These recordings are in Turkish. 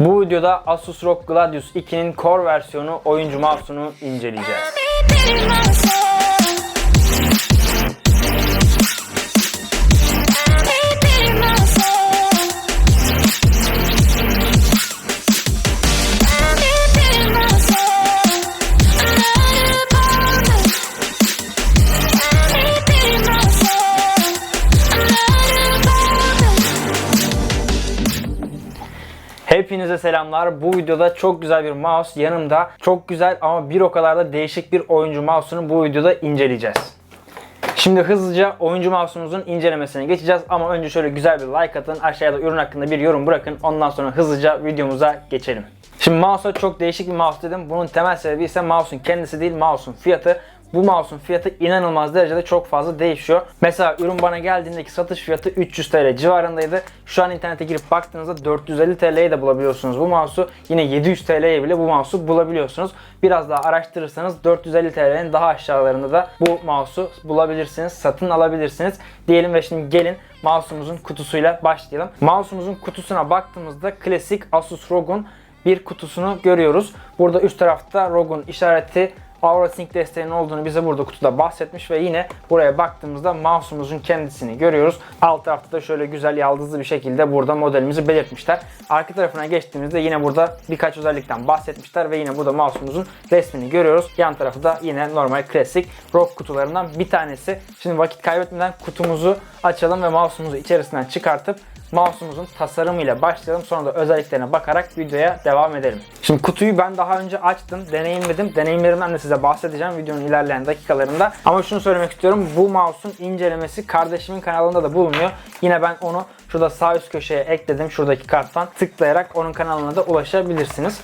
Bu videoda Asus ROG Gladius 2'nin Core versiyonu oyuncu mouse'unu inceleyeceğiz. Hepinize selamlar. Bu videoda çok güzel bir mouse yanımda. Çok güzel ama bir o kadar da değişik bir oyuncu mouse'unu bu videoda inceleyeceğiz. Şimdi hızlıca oyuncu mouse'umuzun incelemesine geçeceğiz ama önce şöyle güzel bir like atın. Aşağıda ürün hakkında bir yorum bırakın. Ondan sonra hızlıca videomuza geçelim. Şimdi mouse'a çok değişik bir mouse dedim. Bunun temel sebebi ise mouse'un kendisi değil, mouse'un fiyatı. Bu mouse'un fiyatı inanılmaz derecede çok fazla değişiyor. Mesela ürün bana geldiğindeki satış fiyatı 300 TL civarındaydı. Şu an internete girip baktığınızda 450 TL'ye de bulabiliyorsunuz bu mouse'u. Yine 700 TL'ye bile bu mouse'u bulabiliyorsunuz. Biraz daha araştırırsanız 450 TL'nin daha aşağılarında da bu mouse'u bulabilirsiniz, satın alabilirsiniz. Diyelim ve şimdi gelin mouse'umuzun kutusuyla başlayalım. Mouse'umuzun kutusuna baktığımızda klasik Asus ROG'un bir kutusunu görüyoruz. Burada üst tarafta ROG'un işareti AuraSync desteğinin olduğunu bize burada kutuda bahsetmiş ve yine buraya baktığımızda mouse'umuzun kendisini görüyoruz. Alt tarafta da şöyle güzel yaldızlı bir şekilde burada modelimizi belirtmişler. Arka tarafına geçtiğimizde yine burada birkaç özellikten bahsetmişler ve yine burada mouse'umuzun resmini görüyoruz. Yan tarafı da yine normal klasik ROG kutularından bir tanesi. Şimdi vakit kaybetmeden kutumuzu açalım ve mouse'umuzu içerisinden çıkartıp mouse'umuzun tasarımıyla başlayalım. Sonra da özelliklerine bakarak videoya devam edelim. Şimdi kutuyu ben daha önce açtım, deneyimledim. Deneyimlerimden de size bahsedeceğim videonun ilerleyen dakikalarında. Ama şunu söylemek istiyorum. Bu mouse'un incelemesi kardeşimin kanalında da bulunuyor. Yine ben onu şurada sağ üst köşeye ekledim. Şuradaki karttan tıklayarak onun kanalına da ulaşabilirsiniz.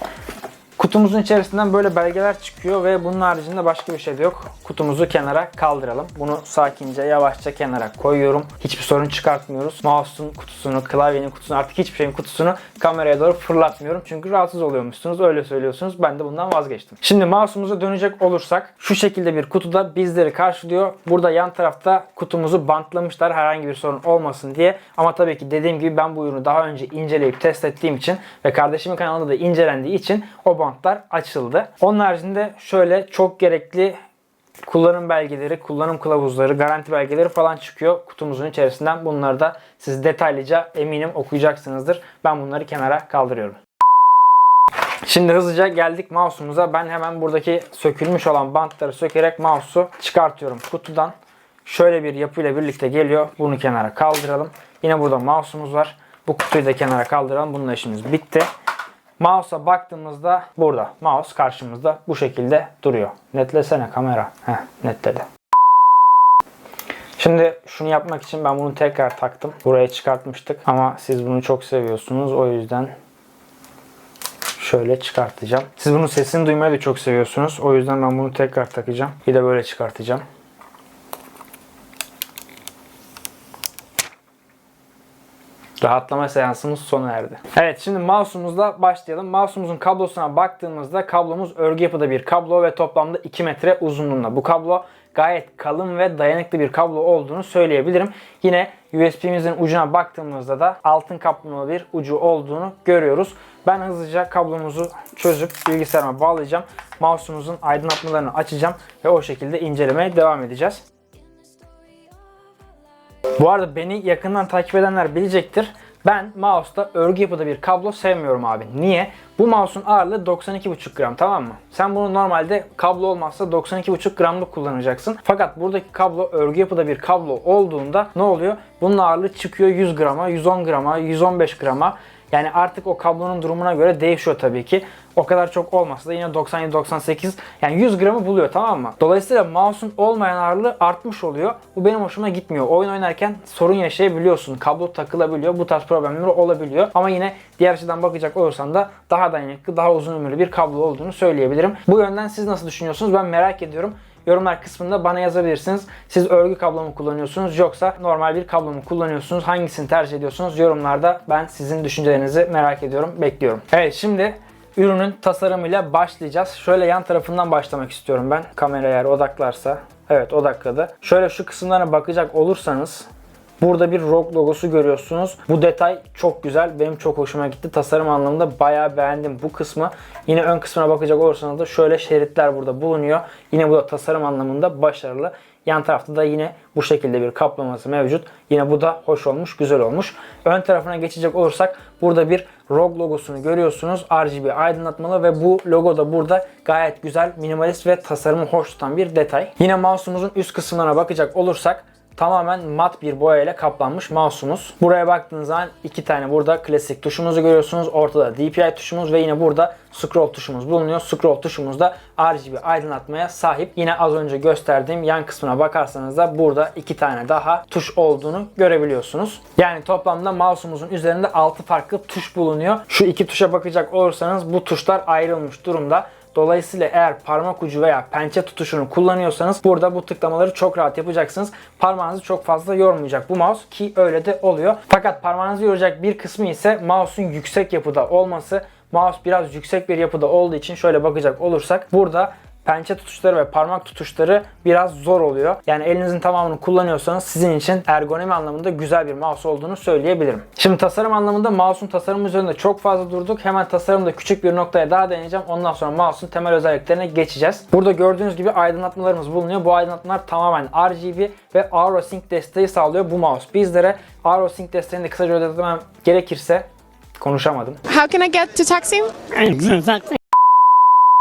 Kutumuzun içerisinden böyle belgeler çıkıyor ve bunun haricinde başka bir şey de yok. Kutumuzu kenara kaldıralım. Bunu sakince yavaşça kenara koyuyorum. Hiçbir sorun çıkartmıyoruz. Mouse'un kutusunu, klavyenin kutusunu artık hiçbir şeyin kutusunu kameraya doğru fırlatmıyorum. Çünkü rahatsız oluyormuşsunuz. Öyle söylüyorsunuz. Ben de bundan vazgeçtim. Şimdi mouse'umuza dönecek olursak şu şekilde bir kutuda bizleri karşılıyor. Burada yan tarafta kutumuzu bantlamışlar herhangi bir sorun olmasın diye. Ama tabii ki dediğim gibi ben bu ürünü daha önce inceleyip test ettiğim için ve kardeşimin kanalında da incelendiği için o bantlar açıldı. Onun haricinde şöyle çok gerekli kullanım belgeleri, kullanım kılavuzları, garanti belgeleri falan çıkıyor kutumuzun içerisinden. Bunları da siz detaylıca eminim okuyacaksınızdır. Ben bunları kenara kaldırıyorum. Şimdi hızlıca geldik mouse'umuza. Ben hemen buradaki sökülmüş olan bantları sökerek mouse'u çıkartıyorum kutudan. Şöyle bir yapıyla birlikte geliyor. Bunu kenara kaldıralım. Yine burada mouse'umuz var. Bu kutuyu da kenara kaldıralım. Bununla işimiz bitti. Mouse'a baktığımızda burada. Mouse karşımızda bu şekilde duruyor. Netlesene kamera. Heh, netledi. Şimdi şunu yapmak için ben bunu tekrar taktım. Buraya çıkartmıştık ama siz bunu çok seviyorsunuz. O yüzden şöyle çıkartacağım. Siz bunun sesini duymayı da çok seviyorsunuz. O yüzden ben bunu tekrar takacağım. Bir de böyle çıkartacağım. Rahatlama seansımız sona erdi. Evet şimdi mouse'umuzla başlayalım. Mouse'umuzun kablosuna baktığımızda kablomuz örgü yapıda bir kablo ve toplamda 2 metre uzunluğunda. Bu kablo gayet kalın ve dayanıklı bir kablo olduğunu söyleyebilirim. Yine USB'mizin ucuna baktığımızda da altın kaplamalı bir ucu olduğunu görüyoruz. Ben hızlıca kablomuzu çözüp bilgisayarıma bağlayacağım. Mouse'umuzun aydınlatmalarını açacağım ve o şekilde incelemeye devam edeceğiz. Bu arada beni yakından takip edenler bilecektir. Ben mouse'da örgü yapıda bir kablo sevmiyorum abi. Niye? Bu mouse'un ağırlığı 92,5 gram tamam mı? Sen bunu normalde kablo olmazsa 92,5 gramlık kullanacaksın. Fakat buradaki kablo örgü yapıda bir kablo olduğunda ne oluyor? Bunun ağırlığı çıkıyor 100 grama, 110 grama, 115 grama. Yani artık o kablonun durumuna göre değişiyor tabii ki. O kadar çok olmasa da yine 97-98 yani 100 gramı buluyor tamam mı? Dolayısıyla mouse'un olmayan ağırlığı artmış oluyor. Bu benim hoşuma gitmiyor. Oyun oynarken sorun yaşayabiliyorsun. Kablo takılabiliyor. Bu tarz problemler olabiliyor. Ama yine diğer açıdan bakacak olursan da daha dayanıklı, daha uzun ömürlü bir kablo olduğunu söyleyebilirim. Bu yönden siz nasıl düşünüyorsunuz? Ben merak ediyorum. Yorumlar kısmında bana yazabilirsiniz. Siz örgü kablo mu kullanıyorsunuz yoksa normal bir kablo mu kullanıyorsunuz? Hangisini tercih ediyorsunuz? Yorumlarda ben sizin düşüncelerinizi merak ediyorum, bekliyorum. Evet şimdi ürünün tasarımıyla başlayacağız. Şöyle yan tarafından başlamak istiyorum ben. Kamera eğer odaklarsa. Evet odakladı. Şöyle şu kısımlara bakacak olursanız Burada bir ROG logosu görüyorsunuz. Bu detay çok güzel. Benim çok hoşuma gitti. Tasarım anlamında bayağı beğendim bu kısmı. Yine ön kısmına bakacak olursanız da şöyle şeritler burada bulunuyor. Yine bu da tasarım anlamında başarılı. Yan tarafta da yine bu şekilde bir kaplaması mevcut. Yine bu da hoş olmuş, güzel olmuş. Ön tarafına geçecek olursak burada bir ROG logosunu görüyorsunuz. RGB aydınlatmalı ve bu logo da burada gayet güzel, minimalist ve tasarımı hoş tutan bir detay. Yine mouse'umuzun üst kısımlarına bakacak olursak tamamen mat bir boya ile kaplanmış mouse'umuz. Buraya baktığınız zaman iki tane burada klasik tuşumuzu görüyorsunuz. Ortada DPI tuşumuz ve yine burada scroll tuşumuz bulunuyor. Scroll tuşumuz da RGB aydınlatmaya sahip. Yine az önce gösterdiğim yan kısmına bakarsanız da burada iki tane daha tuş olduğunu görebiliyorsunuz. Yani toplamda mouse'umuzun üzerinde 6 farklı tuş bulunuyor. Şu iki tuşa bakacak olursanız bu tuşlar ayrılmış durumda. Dolayısıyla eğer parmak ucu veya pençe tutuşunu kullanıyorsanız burada bu tıklamaları çok rahat yapacaksınız. Parmağınızı çok fazla yormayacak bu mouse ki öyle de oluyor. Fakat parmağınızı yoracak bir kısmı ise mouse'un yüksek yapıda olması. Mouse biraz yüksek bir yapıda olduğu için şöyle bakacak olursak burada pençe tutuşları ve parmak tutuşları biraz zor oluyor. Yani elinizin tamamını kullanıyorsanız sizin için ergonomi anlamında güzel bir mouse olduğunu söyleyebilirim. Şimdi tasarım anlamında mouse'un tasarımı üzerinde çok fazla durduk. Hemen tasarımda küçük bir noktaya daha değineceğim. Ondan sonra mouse'un temel özelliklerine geçeceğiz. Burada gördüğünüz gibi aydınlatmalarımız bulunuyor. Bu aydınlatmalar tamamen RGB ve AuroSync desteği sağlıyor bu mouse. Bizlere AuroSync desteğini de kısaca özetlemem gerekirse konuşamadım. How can I get to Taksim?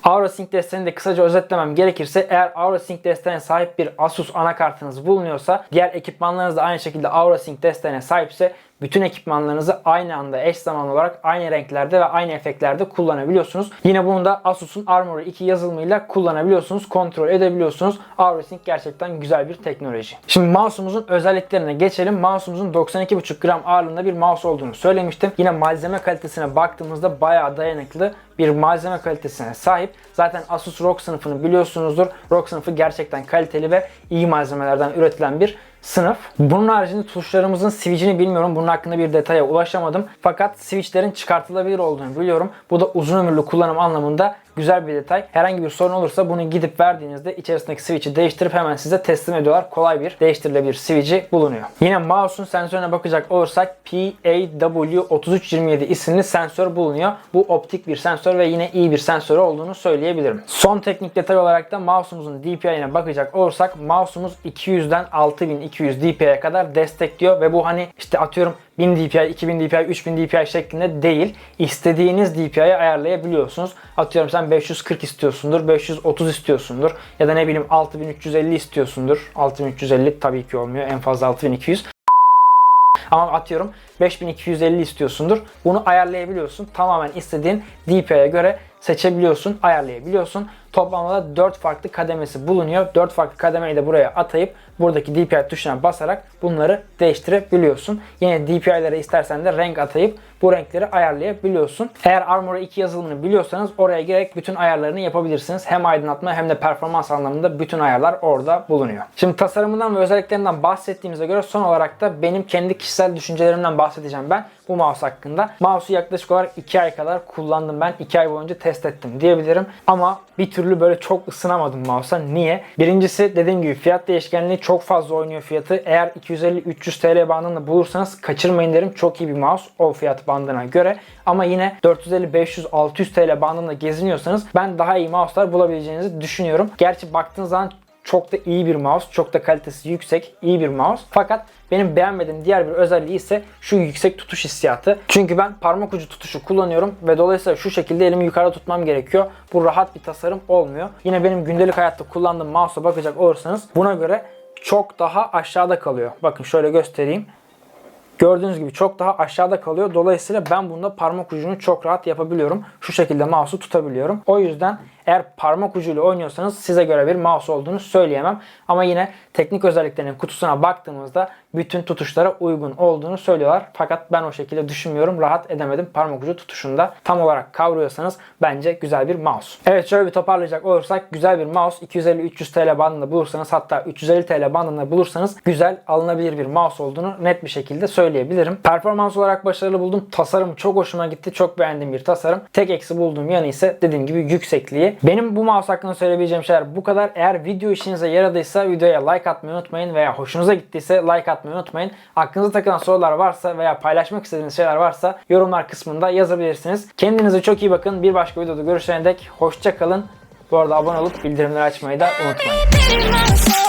AuroSync desteğini de kısaca özetlemem gerekirse eğer AuroSync desteğine sahip bir Asus anakartınız bulunuyorsa diğer ekipmanlarınız da aynı şekilde AuroSync desteğine sahipse bütün ekipmanlarınızı aynı anda eş zamanlı olarak aynı renklerde ve aynı efektlerde kullanabiliyorsunuz. Yine bunu da Asus'un Armor 2 yazılımıyla kullanabiliyorsunuz, kontrol edebiliyorsunuz. AuroSync gerçekten güzel bir teknoloji. Şimdi mouse'umuzun özelliklerine geçelim. Mouse'umuzun 92,5 gram ağırlığında bir mouse olduğunu söylemiştim. Yine malzeme kalitesine baktığımızda bayağı dayanıklı bir malzeme kalitesine sahip. Zaten Asus ROG sınıfını biliyorsunuzdur. ROG sınıfı gerçekten kaliteli ve iyi malzemelerden üretilen bir sınıf. Bunun haricinde tuşlarımızın switch'ini bilmiyorum. Bunun hakkında bir detaya ulaşamadım. Fakat switchlerin çıkartılabilir olduğunu biliyorum. Bu da uzun ömürlü kullanım anlamında güzel bir detay. Herhangi bir sorun olursa bunu gidip verdiğinizde içerisindeki switch'i değiştirip hemen size teslim ediyorlar. Kolay bir değiştirilebilir switch'i bulunuyor. Yine mouse'un sensörüne bakacak olursak PAW3327 isimli sensör bulunuyor. Bu optik bir sensör ve yine iyi bir sensör olduğunu söyleyebilirim. Son teknik detay olarak da mouse'umuzun DPI'ine bakacak olursak mouse'umuz 200'den 6200 DPI'ye kadar destekliyor ve bu hani işte atıyorum 1000 DPI, 2000 DPI, 3000 DPI şeklinde değil. İstediğiniz DPI'yi ayarlayabiliyorsunuz. Atıyorum sen 540 istiyorsundur, 530 istiyorsundur ya da ne bileyim 6350 istiyorsundur. 6350 tabii ki olmuyor. En fazla 6200. Ama atıyorum 5250 istiyorsundur. Bunu ayarlayabiliyorsun. Tamamen istediğin DPI'ye göre seçebiliyorsun, ayarlayabiliyorsun. Toplamda da 4 farklı kademesi bulunuyor. 4 farklı kademeyi de buraya atayıp buradaki DPI tuşuna basarak bunları değiştirebiliyorsun. Yine DPI'lere istersen de renk atayıp bu renkleri ayarlayabiliyorsun. Eğer Armor 2 yazılımını biliyorsanız oraya girerek bütün ayarlarını yapabilirsiniz. Hem aydınlatma hem de performans anlamında bütün ayarlar orada bulunuyor. Şimdi tasarımından ve özelliklerinden bahsettiğimize göre son olarak da benim kendi kişisel düşüncelerimden bahsedeceğim ben bu mouse hakkında. Mouse'u yaklaşık olarak 2 ay kadar kullandım ben. 2 ay boyunca test ettim diyebilirim. Ama bir türlü böyle çok ısınamadım mouse'a. Niye? Birincisi dediğim gibi fiyat değişkenliği çok fazla oynuyor fiyatı. Eğer 250-300 TL bandında bulursanız kaçırmayın derim. Çok iyi bir mouse o fiyat bandına göre. Ama yine 450-500-600 TL bandında geziniyorsanız ben daha iyi mouse'lar bulabileceğinizi düşünüyorum. Gerçi baktığınız zaman çok da iyi bir mouse, çok da kalitesi yüksek, iyi bir mouse. Fakat benim beğenmediğim diğer bir özelliği ise şu yüksek tutuş hissiyatı. Çünkü ben parmak ucu tutuşu kullanıyorum ve dolayısıyla şu şekilde elimi yukarıda tutmam gerekiyor. Bu rahat bir tasarım olmuyor. Yine benim gündelik hayatta kullandığım mouse'a bakacak olursanız buna göre çok daha aşağıda kalıyor. Bakın şöyle göstereyim. Gördüğünüz gibi çok daha aşağıda kalıyor. Dolayısıyla ben bunda parmak ucunu çok rahat yapabiliyorum. Şu şekilde mouse'u tutabiliyorum. O yüzden eğer parmak ucuyla oynuyorsanız size göre bir mouse olduğunu söyleyemem. Ama yine teknik özelliklerinin kutusuna baktığımızda bütün tutuşlara uygun olduğunu söylüyorlar. Fakat ben o şekilde düşünmüyorum. Rahat edemedim parmak ucu tutuşunda. Tam olarak kavruyorsanız bence güzel bir mouse. Evet şöyle bir toparlayacak olursak güzel bir mouse 250-300 TL bandında bulursanız hatta 350 TL bandında bulursanız güzel alınabilir bir mouse olduğunu net bir şekilde söyleyebilirim. Performans olarak başarılı buldum. Tasarım çok hoşuma gitti. Çok beğendiğim bir tasarım. Tek eksi bulduğum yanı ise dediğim gibi yüksekliği. Benim bu mouse hakkında söyleyebileceğim şeyler bu kadar. Eğer video işinize yaradıysa videoya like atmayı unutmayın veya hoşunuza gittiyse like atmayı unutmayın. Aklınıza takılan sorular varsa veya paylaşmak istediğiniz şeyler varsa yorumlar kısmında yazabilirsiniz. Kendinize çok iyi bakın. Bir başka videoda görüşene dek hoşça kalın. Bu arada abone olup bildirimleri açmayı da unutmayın.